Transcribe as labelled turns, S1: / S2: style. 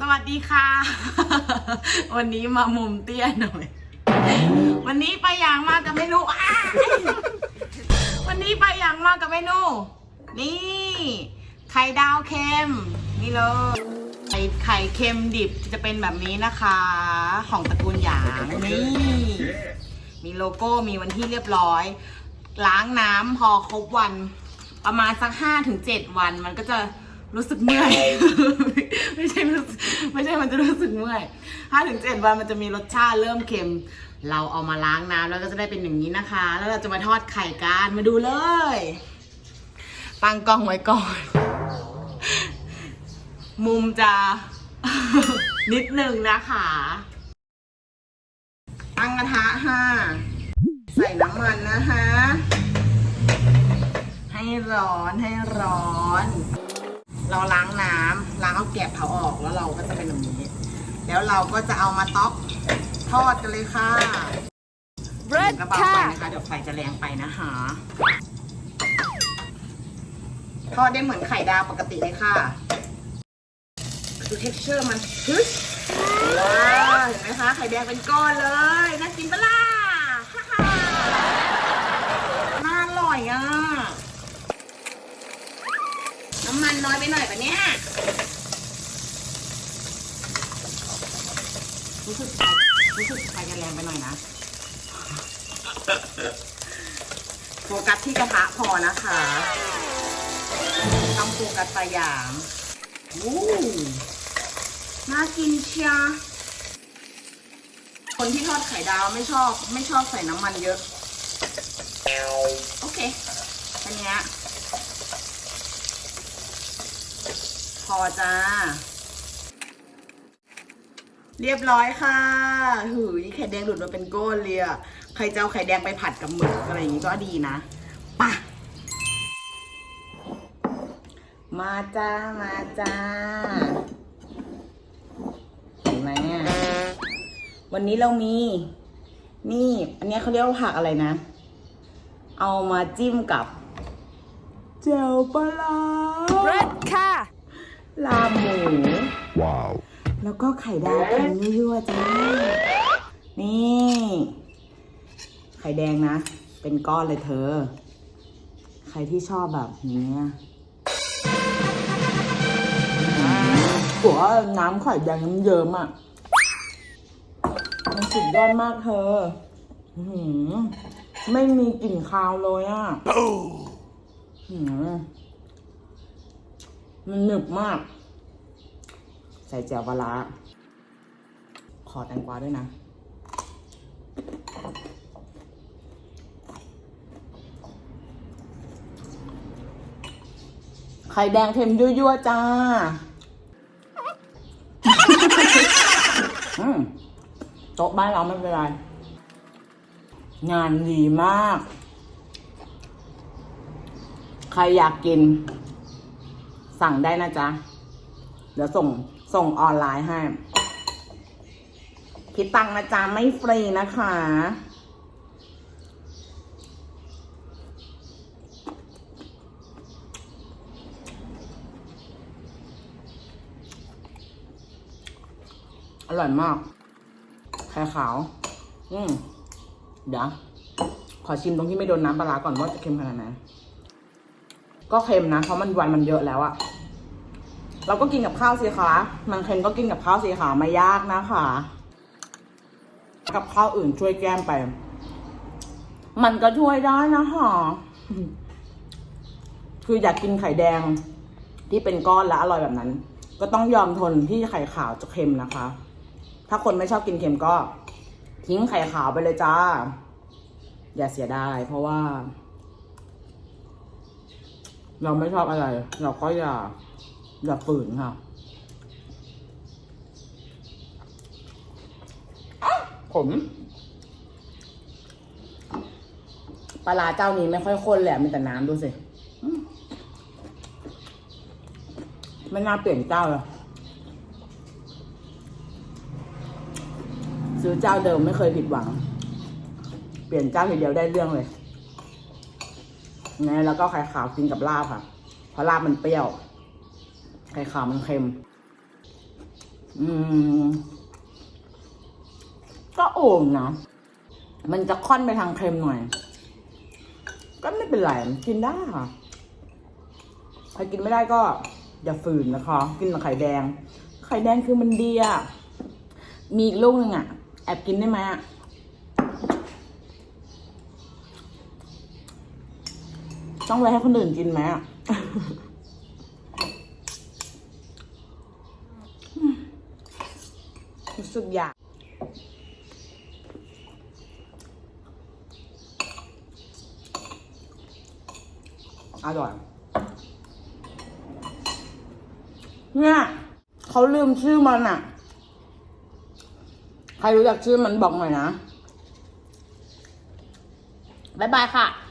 S1: สวัสดีค่ะ วันนี้มามุมเตี้ยหน่อย วันนี้ไปอย่างมากับเมนูอ้ายวันนี้ไปอย่างมากับเมนู นี่ ไข่ดาวเค็ม นี่เลย ไข่ไข่เค็มดิบจะเป็นแบบนี้นะคะ ของตระกูลหยาง นี่ มีโลโก้มีวันที่เรียบร้อย ล้างน้ำพอครบวัน ประมาณสักห้าถึงเจ็ดวันมันก็จะ รู้สึกเมื่อย ไม่ใช่รู้ไม่ใช่มันจะรู้สึกเมื่อยห้าถึงเจ็ดวันมันจะมีรสชาติเริ่มเค็ม เราเอามาล้างน้ำแล้วก็จะได้เป็นอย่างนี้นะคะ แล้วเราจะมาทอดไข่กันมาดูเลยตั้งกล้องไว้ก่อน มุมจะ นิดหนึ่งนะคะตั้งกระทะค่ะใส่น้ำมันนะคะ ให้ร้อนให้ร้อน เราล้างน้ำล้างเอาแกบเผาออกแล้วเราก็จะเป็นแบบนี้ แล้วเราก็จะเอามาต๊อกทอดกันเลยค่ะ
S2: เริ่ม
S1: กระเบา
S2: ค่ะ
S1: ไฟนะคะเดี๋ยวไฟจะแรงไปนะคะทอดได้เหมือนไข่ดาวปกติเลยค่ะ ดู texture มันฮึชว้าวเห็นไหมคะ ไข่แดงเป็นก้อนเลย น่ากินปะล่ะฮ่าฮ่าน่าอร่อยอะ น้ำมันน้อยไปหน่อยปะเนี่ยรู้สึกไฟรู้สึกไฟจะแรงไปหน่อยนะ โฟกัสที่กระทะพอนะคะต้องโฟกัสไปอย่างวู้น่ากินเชียคนที่ทอดไข่ดาวไม่ชอบ ไม่ชอบใส่น้ำมันเยอะ โอเคแค่เนี้ย พอจ้า เรียบร้อยค่ะหืยไข่แดงหลุดมาเป็นก้อนเลยอะใครจะเอาไข่แดงไปผัดกับหมึกอะไรอย่างงี้ก็ดีนะป่ะมาจ้า มาจ้าเห็นไหมอะวันนี้เรามี นี่ อันนี้เขาเรียกว่าผักอะไรนะ เอามาจิ้มกับ เจลปลาร้า
S2: เริ่มค่ะ
S1: ลาบหมู
S3: Wow.
S1: แล้วก็ไข่ดาวเค็มยั่วๆจ้า นี่ ไข่แดงนะ เป็นก้อนเลยเธอ ใครที่ชอบแบบนี้ยหัวาน้ำไข่แดงน้ำเยิ้มอะ มันสุดยอดมากเธออื้อหือไม่มีกลิ่นคาวเลยอะอื้อหือ มันหนึบมาก ใส่แจ่วปลาร้าขอแตงกวาด้วยนะ ไข่แดงเค็มยั่วๆจ้า โต๊ะบ้านเราไม่เป็นไร งานดีมาก ใครอยากกิน สั่งได้นะจ๊ะ เดี๋ยวส่งส่งออนไลน์ให้ คิดตังนะจ๊ะ ไม่ฟรีนะคะ อร่อยมากไข่ขาว อืม เดี๋ยว ขอชิมตรงที่ไม่โดนน้ำปลาร้าก่อนว่าจะเค็มขนาดไหน ก็เค็มนะ เพราะมันวันมันเยอะแล้วอะเราก็กินกับข้าวสิคะ มันเค็มก็กินกับข้าวสิคะไม่ยากนะคะ กับข้าวอื่นช่วยแก้มไป มันก็ช่วยได้นะคะคืออยากกินไข่แดงที่เป็นก้อนและอร่อยแบบนั้น ก็ต้องยอมทนที่ไข่ขาวจะเค็มนะคะ ถ้าคนไม่ชอบกินเค็มก็ ทิ้งไข่ขาวไปเลยจ้า อย่าเสียดายเพราะว่า เราไม่ชอบอะไร เราก็อย่า อย่าฝืนค่ะอ้าวผมปลาร้าเจ้านี้ไม่ค่อยข้นแหลยมีแต่น้ำดูสิอืมไม่น่าเปลี่ยนเจ้าเลยซื้อเจ้าเดิมไม่เคยผิดหวัง เปลี่ยนเจ้าทีเดียวได้เรื่องเลย นะแล้วก็ไข่ขาวกินกับลาบค่ะ เพราะลาบมันเปรี้ยว ไข่ขาวมันเค็ม อืม ก็โอ่งนะมันจะค่อนไปทางเค็มหน่อย ก็ไม่เป็นไรมันกินได้ค่ะ ใครกินไม่ได้ก็ อย่าฝืนนะคะ กินกับไข่แดง ไข่แดงคือมันดีอะมีอีกลูกหนึ่งอะแอบกินได้ไหมอะ ต้องไว้ให้คนอื่นกินไหมอะรู้สึกอยากอร่อยเนี่ยเขาลืมชื่อมันอะใครรู้จักชื่อมันบอกหน่อยนะ บ๊ายบายค่ะ